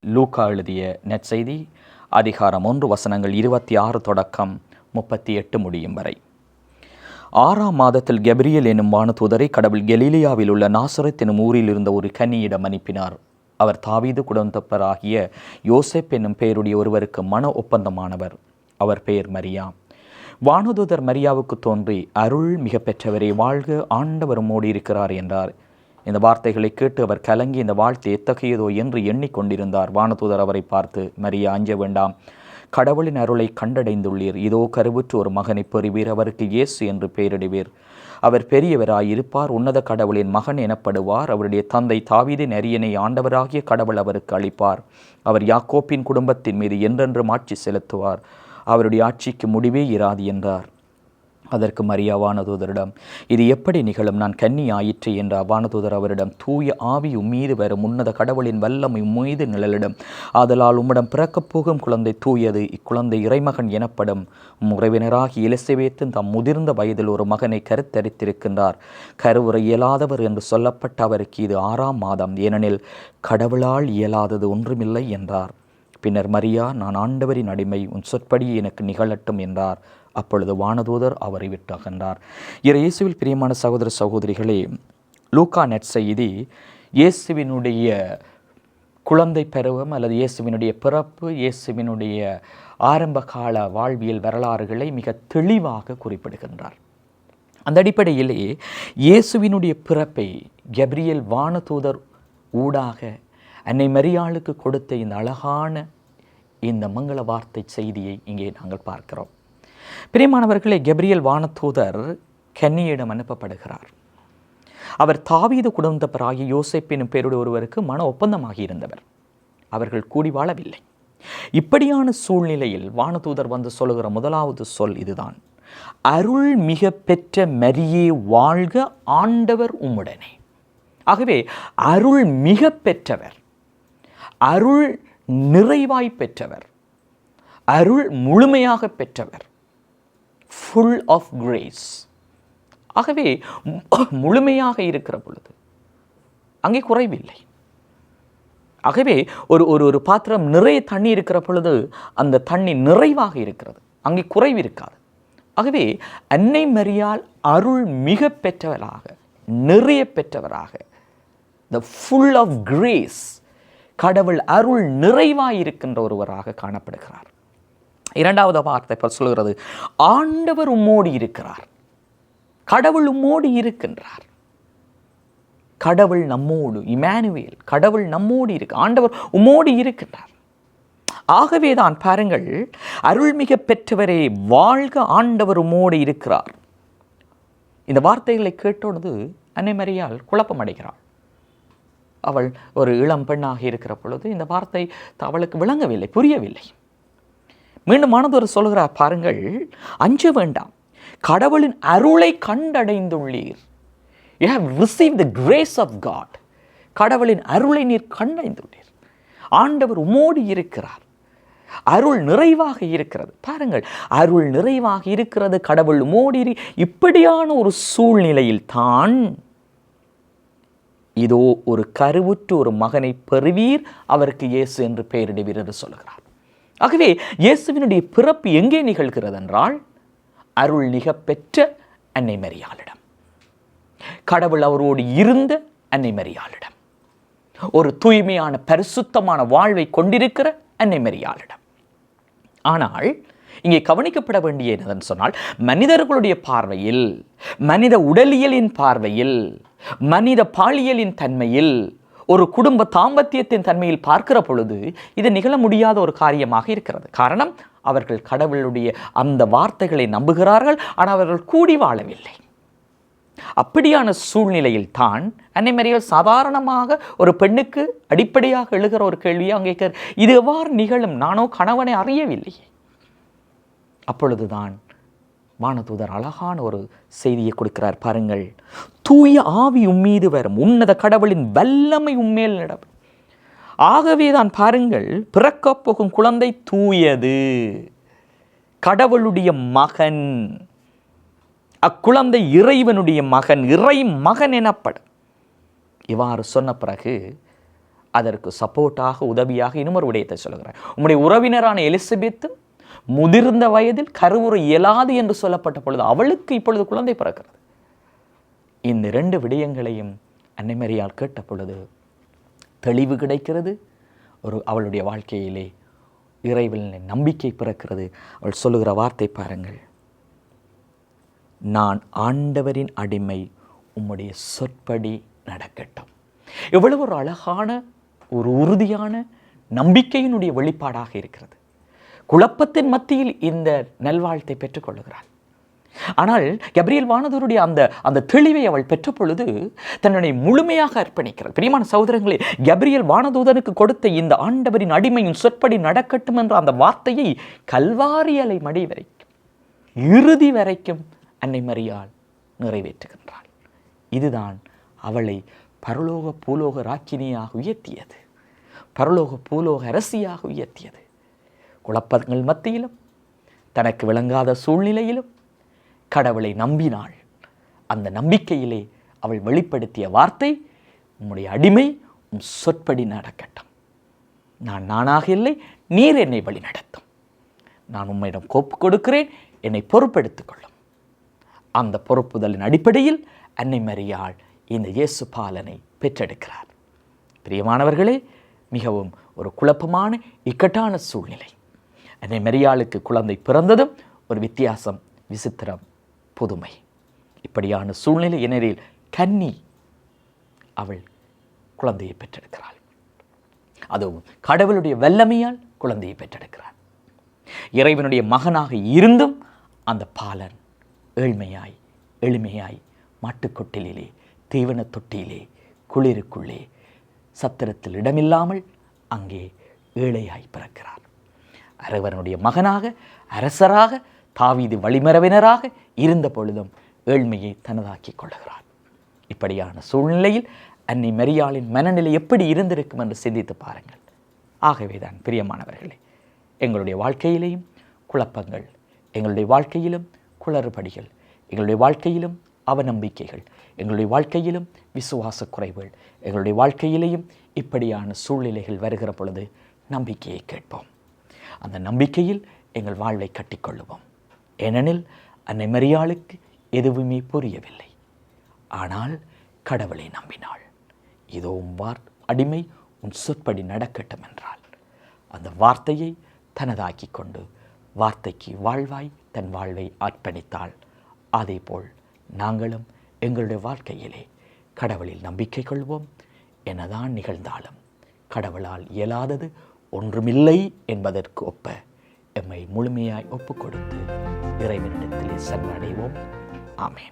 லூக்கா எழுதிய நெற்செய்தி அதிகாரம் ஒன்று வசனங்கள் இருபத்தி ஆறு தொடக்கம் முப்பத்தி எட்டு முடியும் வரை. ஆறாம் மாதத்தில் கெப்ரியல் என்னும் வானதூதரை கடவுள் கெலீலியாவில் உள்ள நாசரத் எனும் ஊரில் இருந்த ஒரு கன்னியிடம் அனுப்பினார். அவர் தாவீது குடும்பத்தப்பராகிய யோசேப் என்னும் பெயருடைய ஒருவருக்கு மன ஒப்பந்தமானவர். அவர் பெயர் மரியா. வானதூதர் மரியாவுக்கு தோன்றி அருள் மிக வாழ்க ஆண்டவர் மூடி இருக்கிறார் என்றார். இந்த வார்த்தைகளை கேட்டு அவர் கலங்கி இந்த வாழ்த்து எத்தகையதோ என்று எண்ணிக்கொண்டிருந்தார். வானதூதர் அவரை பார்த்து மரியா அஞ்ச வேண்டாம். கடவுளின் அருளை கண்டடைந்துள்ளீர். இதோ கருவுற்று ஒரு மகனை பெறுவீர். அவருக்கு இயேசு என்று பெயரிடுவீர். அவர் பெரியவராய் இருப்பார் உன்னத கடவுளின் மகன் எனப்படுவார். அவருடைய தந்தை தாவீதின் அரியணை ஆண்டவராகிய கடவுள் அவருக்கு அளிப்பார். அவர் யாக்கோப்பின் குடும்பத்தின் மீது என்றென்றும் ஆட்சி செலுத்துவார். அவருடைய ஆட்சிக்கு முடிவே இராது என்றார். அதற்கு மரியா வானதூதரிடம் இது எப்படி நிகழும்? நான் கன்னி ஆயிற்று என்ற வானதூதர் அவரிடம் தூய ஆவி மீது வரும் உன்னத கடவுளின் வல்லமை உம்மீது நிழலிடும். ஆதலால் உம்மிடம் பிறக்கப் போகும் குழந்தை தூயது. இக்குழந்தை இறைமகன் எனப்படும் முறைவினராகி உறவினராகி இலசவேத்தின் தம் முதிர்ந்த வயதில் ஒரு மகனை கருத்தரித்திருக்கின்றார். கருவுரை இயலாதவர் என்று சொல்லப்பட்ட அவருக்கு இது ஆறாம் மாதம். ஏனெனில் கடவுளால் இயலாதது ஒன்றுமில்லை என்றார். பின்னர் மரியா நான் ஆண்டவரின் அடிமை. உன் சொற்படி எனக்கு நிகழட்டும் என்றார். அப்பொழுது வானதூதர் அவரை விட்டு அகன்றார். இறை இயேசுவில் பிரியமான சகோதர சகோதரிகளே லூக்கா நெட் செய்தி இயேசுவினுடைய குழந்தை பருவம் அல்லது இயேசுவினுடைய பிறப்பு இயேசுவினுடைய ஆரம்ப கால வாழ்வியல் வரலாறுகளை மிக தெளிவாக குறிப்பிடுகின்றார். அந்த அடிப்படையிலே இயேசுவினுடைய பிறப்பை கெப்ரியல் வானதூதர் ஊடாக அன்னை மரியாளுக்கு கொடுத்த இந்த அழகான இந்த மங்கள வார்த்தை செய்தியை இங்கே நாங்கள் பார்க்கிறோம். பிரியமானவர்களே கெப்ரியல் வானதூதர் கென்னியிடம் அனுப்பப்படுகிறார். அவர் தாவீது குடும்பத்தப்பராகி யோசேப் எனும் பேருடைய ஒருவருக்கு மன ஒப்பந்தமாகி இருந்தவர். அவர்கள் கூடி வாழவில்லை. இப்படியான சூழ்நிலையில் வானதூதர் வந்து சொல்லுகிற முதலாவது சொல் இதுதான். அருள் மிக பெற்ற மரியே வாழ்க ஆண்டவர் உம்முடனே. ஆகவே அருள் மிக பெற்றவர் அருள் நிறைவாய் பெற்றவர் அருள் முழுமையாக பெற்றவர் ஃபுல் ஆஃப் கிரேஸ் ஆகவே முழுமையாக இருக்கிற பொழுது அங்கே குறைவில்லை. ஆகவே ஒரு ஒரு ஒரு பாத்திரம் நிறைய தண்ணி இருக்கிற பொழுது அந்த தண்ணி நிறைவாக இருக்கிறது. அங்கே குறைவு இருக்காது. ஆகவே அன்னை மரியால் அருள் மிக பெற்றவராக நிறைய பெற்றவராக த ஃபுல் ஆஃப் கிரேஸ் கடவுள் அருள் நிறைவாக இருக்கின்ற ஒருவராக காணப்படுகிறார். இரண்டாவது வார்த்தை சொல்கிறது ஆண்டவர் உம்மோடி இருக்கிறார். கடவுள் உம்மோடி இருக்கின்றார். கடவுள் நம்மோடு இமானுவேல் கடவுள் நம்மோடு இருக்கு ஆண்டவர் உம்மோடி இருக்கின்றார். ஆகவே தான் பாருங்கள் அருள்மிக பெற்றவரே வாழ்க ஆண்டவர் உம்மோடு இருக்கிறார். இந்த வார்த்தைகளை கேட்டொழுது அன்னைமரியால் குழப்பம் அடைகிறாள் அவள் ஒரு இளம் பெண்ணாக இருக்கிற பொழுது இந்த வார்த்தை அவளுக்கு விளங்கவில்லை புரியவில்லை. மீண்டும் மனதொரு சொல்கிறார் பாருங்கள் அஞ்ச வேண்டாம். கடவுளின் அருளை கண்டடைந்துள்ளீர். You have receive the grace of God கடவுளின் அருளை நீர் கண்டடைந்துள்ளீர். ஆண்டவர் உமோடு இருக்கிறார். அருள் நிறைவாக இருக்கிறது. பாருங்கள் அருள் நிறைவாக இருக்கிறது. கடவுள் மோடி இப்படியான ஒரு சூழ்நிலையில் தான் இதோ ஒரு கருவுற்று ஒரு மகனை பெறுவீர். அவருக்கு இயேசு என்று பெயரிடுவீர் என்று சொல்கிறார். ஆகவே இயேசுவினுடைய பிறப்பு எங்கே நிகழ்கிறது என்றால் அருள் நிகப்பெற்ற அன்னை மரியாளிடம். கடவுள் அவரோடு இருந்த அன்னை மரியாளிடம். ஒரு தூய்மையான பரிசுத்தமான வாழ்வை கொண்டிருக்கிற அன்னை மரியாளிடம். ஆனால் இங்கே கவனிக்கப்பட வேண்டிய சொன்னால் மனிதர்களுடைய பார்வையில் மனித உடலியலின் பார்வையில் மனித பாலியலின் தன்மையில் ஒரு குடும்ப தாம்பத்தியத்தின் தன்மையில் பார்க்கிற பொழுது இது நிகழ முடியாத ஒரு காரியமாக இருக்கிறது. காரணம் அவர்கள் கடவுளுடைய அந்த வார்த்தைகளை நம்புகிறார்கள் ஆனால் அவர்கள் கூடி வாழவில்லை. அப்படியான சூழ்நிலையில் தான் அன்னை மரியாள் சாதாரணமாக ஒரு பெண்ணுக்கு அடிப்படையாக எழுகிற ஒரு கேள்வியை அங்கே கேட்க இது எவ்வாறு நிகழும்? நானோ கணவனை அறியவில்லையே. அப்பொழுதுதான் வானதூதர் அழகான ஒரு செய்தியை கொடுக்கிறார். பாருங்கள் தூய ஆவி உம்மீது வரும். உன்னத கடவுளின் வல்லமை உண்மையில் நடம் ஆகவே தான் பாருங்கள் பிறக்கப் போகும் குழந்தை தூயது. கடவுளுடைய மகன். அக்குழந்தை இறைவனுடைய மகன். இறை மகன் எனப்படும். இவ்வாறு சொன்ன பிறகு அதற்கு சப்போர்ட்டாக உதவியாக இன்னும் ஒரு விடயத்தை சொல்கிறார் உங்களுடைய உறவினரான எலிசபெத்தும் முதிர்ந்த வயதில் கருவுற இயலாது என்று சொல்லப்பட்ட பொழுது அவளுக்கு இப்பொழுது குழந்தை பிறக்கிறது. இந்த ரெண்டு விடயங்களையும் அன்னைமரியால் கேட்ட பொழுது தெளிவு கிடைக்கிறது. ஒரு அவளுடைய வாழ்க்கையிலே இறைவில் நம்பிக்கை பிறக்கிறது. அவள் சொல்லுகிற வார்த்தை பாருங்கள். நான் ஆண்டவரின் அடிமை உம்முடைய சொற்படி நடக்கட்டும். எவ்வளவு ஒரு அழகான ஒரு உறுதியான நம்பிக்கையினுடைய வெளிப்பாடாக இருக்கிறது. குழப்பத்தின் மத்தியில் இந்த நல்வாழ்த்தை பெற்றுக்கொள்ளுகிறாள் ஆனால் கப்ரியல் வானதூருடைய அந்த அந்த தெளிவை அவள் பெற்ற பொழுது தன்னை முழுமையாக அர்ப்பணிக்கிறாள். பிரியமான சகோதரங்களே கப்ரியல் வானதூதனுக்கு கொடுத்த இந்த ஆண்டவரின் அடிமையின் சொற்படி நடக்கட்டும் என்ற அந்த வார்த்தையை கல்வாரியலை மடி வரைக்கும் இறுதி வரைக்கும் அன்னை மரியாள் நிறைவேற்றுகின்றாள். இதுதான் அவளை பரலோக பூலோக ராக்கினியாக உயர்த்தியது. பரலோக பூலோக அரசியாக உயர்த்தியது. குழப்பங்கள் மத்தியிலும் தனக்கு விளங்காத சூழ்நிலையிலும் கடவுளை நம்பினாள். அந்த நம்பிக்கையிலே அவள் வெளிப்படுத்திய வார்த்தை உம்முடைய அடிமை உம் சொற்படி நடக்கட்டும். நான் நானாக இல்லை நீர் என்னை வழி நடத்தும் நான் உம்மிடம் கோப்பு கொடுக்கிறேன் என்னை பொறுப்பெடுத்துக் கொள்ளும் அந்த பொறுப்புதலின் அடிப்படையில் அன்னை மரியாள் இந்த இயேசு பாலனை பெற்றெடுக்கிறார். பிரியமானவர்களே மிகவும் ஒரு குழப்பமான இக்கட்டான சூழ்நிலை. அன்னை மெரியாளுக்கு குழந்தை பிறந்ததும் ஒரு வித்தியாசம் விசித்திரம் புதுமை. இப்படியான சூழ்நிலை என்னரில் கன்னி அவள் குழந்தையை பெற்றெடுக்கிறாள். அதுவும் கடவுளுடைய வல்லமையால் குழந்தையை பெற்றெடுக்கிறாள். இறைவனுடைய மகனாக இருந்தும் அந்த பாலன் ஏழ்மையாய் எளிமையாய் மாட்டுக்கொட்டிலே தீவன தொட்டியிலே குளிருக்குள்ளே சத்திரத்தில் இடமில்லாமல் அங்கே ஏழையாய் பிறக்கிறார் அரவரனுடைய மகனாக அரசராக தாவீது வழிமரவினராக இருந்த பொழுதும் ஏழ்மையை தனதாக்கிக் கொள்கிறார் இப்படியான சூழ்நிலையில் அன்னை மரியாளின் மனநிலை எப்படி இருந்திருக்கும் என்று சிந்தித்து பாருங்கள். ஆகவேதான் பிரியமானவர்களே எங்களுடைய வாழ்க்கையிலேயும் குழப்பங்கள் எங்களுடைய வாழ்க்கையிலும் குளறுபடிகள் எங்களுடைய வாழ்க்கையிலும் அவநம்பிக்கைகள் எங்களுடைய வாழ்க்கையிலும் விசுவாச குறைவுகள் எங்களுடைய வாழ்க்கையிலேயும் இப்படியான சூழ்நிலைகள் வருகிற பொழுது நம்பிக்கையை கேட்போம். அந்த நம்பிக்கையில் எங்கள் வாழ்வை கட்டிக்கொள்ளுவோம். ஏனெனில் அன்னை மரியாளுக்கு எதுவுமே புரியவில்லை. ஆனால் கடவுளை நம்பினாள். இதோ உன் வார் அடிமை உன் சொற்படி நடக்கட்டும் என்றால் அந்த வார்த்தையை தனதாக்கி கொண்டு வார்த்தைக்கு வாழ்வாய் தன் வாழ்வை அர்ப்பணித்தாள். அதேபோல் நாங்களும் எங்களுடைய வாழ்க்கையிலே கடவுளில் நம்பிக்கை கொள்வோம். என்னதான் நிகழ்ந்தாலும் கடவுளால் இயலாதது ஒன்றுமில்லை என்பதற்கு ஒப்ப எம்மை முழுமையாய் ஒப்புக் கொடுத்து இறைவனிடத்திலே சென்றடைவோம். ஆமேன்.